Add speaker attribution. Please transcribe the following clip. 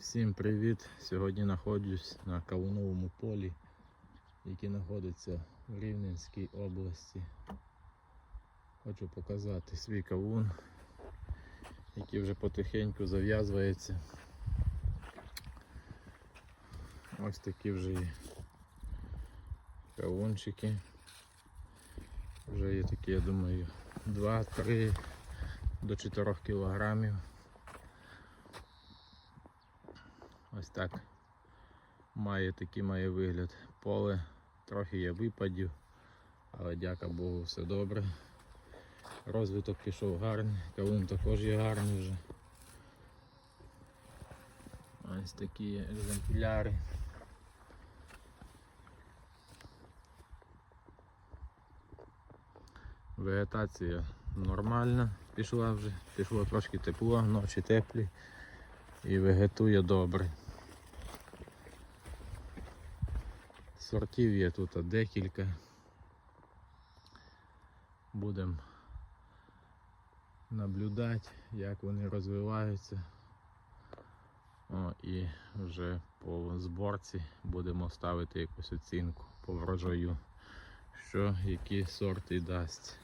Speaker 1: Всім привіт! Сьогодні знаходжусь на кавуновому полі, яке знаходиться в Рівненській області. Хочу показати свій кавун, який вже потихеньку зав'язується. Ось такі вже є кавунчики. Вже є такі, я думаю, 2-3 до 4 кілограмів. Ось так має такий має вигляд. Поле трохи є випадів, але дяка Богу, все добре. Розвиток пішов гарний, кавун також є гарний вже. Ось такі екземпляри. Вегетація нормальна, пішла вже, пішло трошки тепло, ночі теплі і вегетує добре. Сортів є тут декілька. Будемо наблюдати, як вони розвиваються. О, і вже по зборці будемо ставити якусь оцінку по врожаю, що які сорти дасть.